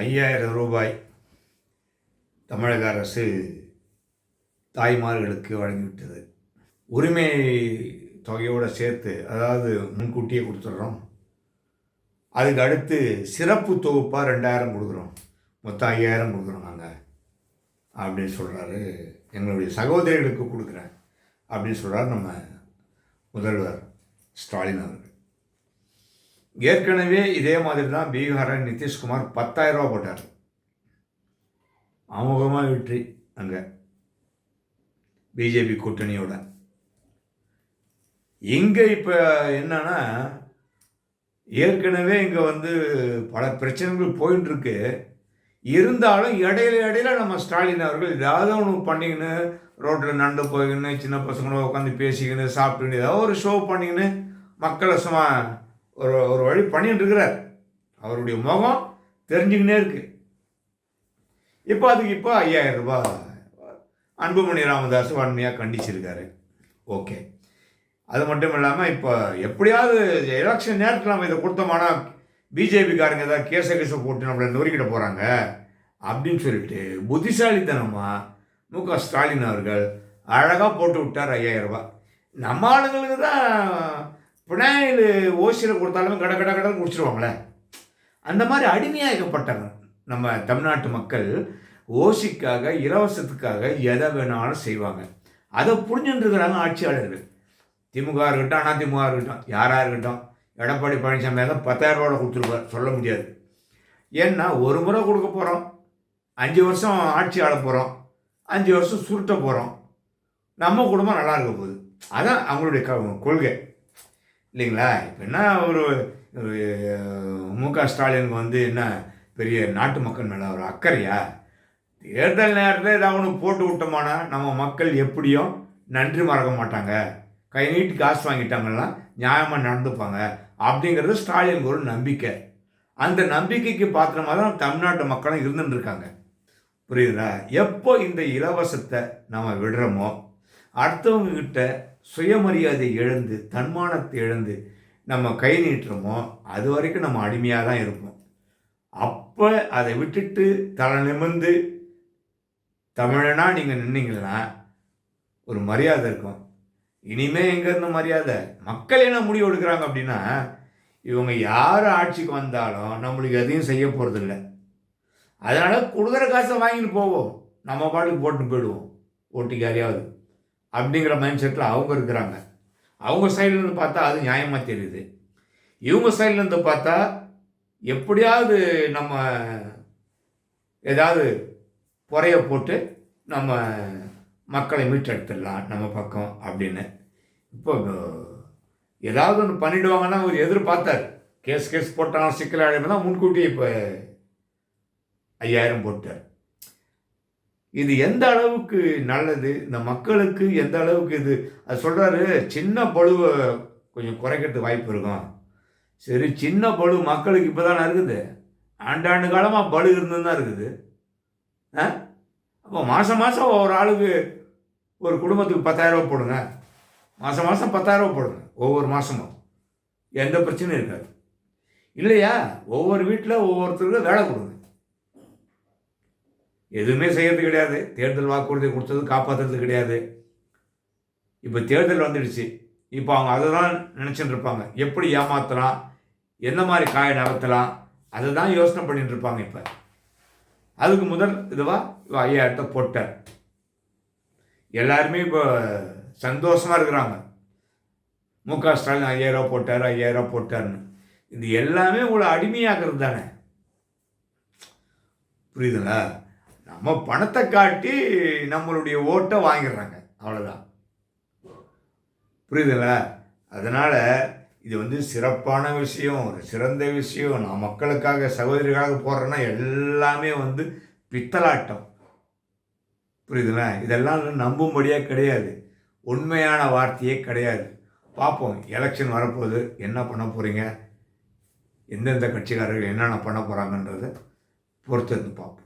ஐயாயிரம் ரூபாய் தமிழக அரசு தாய்மார்களுக்கு வழங்கிவிட்டது. உரிமை தொகையோடு சேர்த்து அதாவது முன்கூட்டியே கொடுத்துட்றோம். அதுக்கு அடுத்து சிறப்பு தொகுப்பாக ரெண்டாயிரம் கொடுக்குறோம். மொத்தம் ஐயாயிரம் கொடுக்குறோம் நாங்கள் அப்படின்னு சொல்கிறாரு எங்களுடைய சகோதரிகளுக்கு கொடுக்குறேன். அப்படின்னு சொல்கிறார் நம்ம முதல்வர் ஸ்டாலின் அவர்கள். ஏற்கனவே இதே மாதிரி தான் பீகார நிதிஷ்குமார் பத்தாயிரம் ரூபா போட்டார். அமோகமாக வெற்றி அங்கே. பிஜேபி கூட்டணியோட. இங்கே இப்போ என்னன்னா ஏற்கனவே இங்கே வந்து பல பிரச்சனைகள் போயின்னு இருக்கு இருந்தாலும் இடையில இடையில நம்ம ஸ்டாலின் அவர்கள் ஏதாவது ஒன்று பண்ணிக்கின்னு ரோட்டில் நண்டு போய்கின்னு சின்ன பசங்களோட உட்காந்து பேசிக்கின்னு சாப்பிட்டுன்னு ஏதாவது ஒரு ஷோ பண்ணிக்கின்னு மக்களை சும்மா ஒரு ஒரு வழி பண்ணிட்டு இருக்கிறார் அவருடைய முகம் தெரிஞ்சுக்கினே இருக்கு. இப்போ அதுக்கு இப்போ ஐயாயிரம் ரூபாய் அன்புமணி ராமதாஸ் வன்மையாக கண்டிச்சிருக்காரு. ஓகே. அது மட்டும் இல்லாமல் இப்போ எப்படியாவது எலெக்ஷன் நேரத்தில் நம்ம இதை கொடுத்தோம்னா பிஜேபிக்காரங்க ஏதாவது கேச கேச போட்டு நம்மளை நொறுக்கிட போகிறாங்க அப்படின்னு சொல்லிட்டு புத்திசாலித்தனமாக மு க ஸ்டாலின் அவர்கள் அழகாக போட்டு விட்டார் ஐயாயிரம் ரூபாய். நம்ம ஆளுங்களுக்கு தான் பினாயில் ஓசியில் கொடுத்தாலுமே கட கட கடன் குடிச்சிருவாங்களே. அந்த மாதிரி அடிமையாக்கப்பட்டாங்க நம்ம தமிழ்நாட்டு மக்கள் ஓசிக்காக இலவசத்துக்காக எதை வேணாலும் செய்வாங்க. அதை புரிஞ்சுட்டுருக்கிறாங்க ஆட்சியாளர்கள். திமுக இருக்கட்டும் அதிமுக இருக்கட்டும் யாராக இருக்கட்டும் எடப்பாடி பழனிசாமி தான் பத்தாயிரம் ரூபாய் கொடுத்துருப்பார். சொல்ல முடியாது. ஏன்னா ஒரு முறை கொடுக்க போகிறோம் அஞ்சு வருஷம் ஆட்சி ஆள போகிறோம் அஞ்சு வருஷம் சுருட்ட போகிறோம் நம்ம குடும்பம் நல்லா இருக்க போகுது. அதான் அவங்களுடைய க கொள்கை. இல்லைங்களா? இப்போ என்ன ஒரு ஒரு, மு க ஸ்டாலினுக்கு வந்து என்ன பெரிய நாட்டு மக்கள் மேலே ஒரு அக்கறையா? தேர்தல் நேரத்தில் ஏதாவது ஒன்று போட்டு விட்டோமானா நம்ம மக்கள் எப்படியும் நன்றி மறக்க மாட்டாங்க. கை நீட்டு காசு வாங்கிட்டாங்கன்னா நியாயமாக நடந்துப்பாங்க. அப்படிங்கிறது ஸ்டாலினுக்கு ஒரு நம்பிக்கை. அந்த நம்பிக்கைக்கு பாத்திரமாக தான் தமிழ்நாட்டு மக்களும் இருந்துட்டு இருக்காங்க. புரியுதுங்களா எப்போ இந்த இலவசத்தை நம்ம விடுறோமோ அடுத்தவங்க கிட்ட சுயமரியாதை இழந்து தன்மானத்தை இழந்து நம்ம கை நீட்டுறோமோ அது வரைக்கும் நம்ம அடிமையாக தான் இருப்போம். அப்போ அதை விட்டுட்டு தலை நிமிர்ந்து தமிழனா நீங்கள் நின்னீங்கன்னா ஒரு மரியாதை இருக்கும். இனிமே எங்கேருந்து மரியாதை? மக்கள் என்ன முடிவு எடுக்கிறாங்க அப்படின்னா இவங்க யார் ஆட்சிக்கு வந்தாலும் நம்மளுக்கு எதையும் செய்ய போகிறதில்ல அதனால் கொடுக்குற காசை வாங்கிட்டு போவோம். நம்ம பாட்டுக்கு போட்டு போயிடுவோம். ஓட்டுக்கு அப்படிங்கிற மைண்ட் செட்டில் அவங்க இருக்கிறாங்க. அவங்க சைட்லேருந்து பார்த்தா அது நியாயமாக தெரியுது. இவங்க சைட்லேருந்து பார்த்தா எப்படியாவது நம்ம ஏதாவது புறைய போட்டு நம்ம மக்களை மீட்டெடுத்துடலாம் நம்ம பக்கம் அப்படின்னு. இப்போ ஏதாவது ஒன்று பண்ணிடுவாங்கன்னா அவர் எதிர்பார்த்தார். கேஸ் கேஸ் போட்டாலும் சிக்கல் தான் முன்கூட்டியே இப்போ ஐயாயிரம் போட்டார். இது எந்த அளவுக்கு நல்லது? இந்த மக்களுக்கு எந்த அளவுக்கு இது? அது சொல்கிறாரு சின்ன பழுவை கொஞ்சம் குறைக்கிறதுக்கு வாய்ப்பு இருக்கும். சரி சின்ன பழு மக்களுக்கு இப்போ தானே இருக்குது? ஆண்டாண்டு காலமாக பழு இருந்து தான் இருக்குது. ஆ? அப்போ மாதம் மாதம் ஒரு ஆளுக்கு ஒரு குடும்பத்துக்கு பத்தாயிரரூபா போடுங்க. மாதம் மாதம் பத்தாயிரரூபா போடுங்க ஒவ்வொரு மாதமும் எந்த பிரச்சனையும் இருக்காது. இல்லையா? ஒவ்வொரு வீட்டில் ஒவ்வொருத்தருக்கும் வேலை கொடுங்க. எதுவுமே செய்யறது கிடையாது. தேர்தல் வாக்குறுதி கொடுத்தது காப்பாற்றுறது கிடையாது. இப்போ தேர்தல் வந்துடுச்சு. இப்போ அவங்க அதை தான் நினச்சிட்டு இருப்பாங்க. எப்படி ஏமாற்றலாம் எந்த மாதிரி காய நகர்த்தலாம்? அதை தான் யோசனை பண்ணிட்டு இருப்பாங்க இப்போ. அதுக்கு முதல் இதுவாக ஐயாயிரத்தை போட்டார். எல்லாருமே இப்போ சந்தோஷமாக இருக்கிறாங்க. மு க ஸ்டாலின் ஐயாயிரம் போட்டார் ஐயாயிரம் போட்டார்னு இது எல்லாமே உங்களை அடிமையாகிறது தானே? புரியுதுங்களா? நம்ம பணத்தை காட்டி நம்மளுடைய ஓட்டை வாங்கிடுறாங்க. அவ்வளோதான் புரியுதுல்ல? அதனால் இது வந்து சிறப்பான விஷயம் ஒரு சிறந்த விஷயம். நான் மக்களுக்காக சகோதரிகளாக போடுறேன்னா எல்லாமே வந்து பித்தலாட்டம். புரியுதுல்ல? இதெல்லாம் நம்பும்படியாக கிடையாது. உண்மையான வார்த்தையே கிடையாது. பார்ப்போம் எலெக்ஷன் வரப்போகுது. என்ன பண்ண போகிறீங்க எந்தெந்த கட்சிக்காரர்கள் என்னென்ன பண்ண போகிறாங்கன்றதை பொறுத்து பார்ப்போம்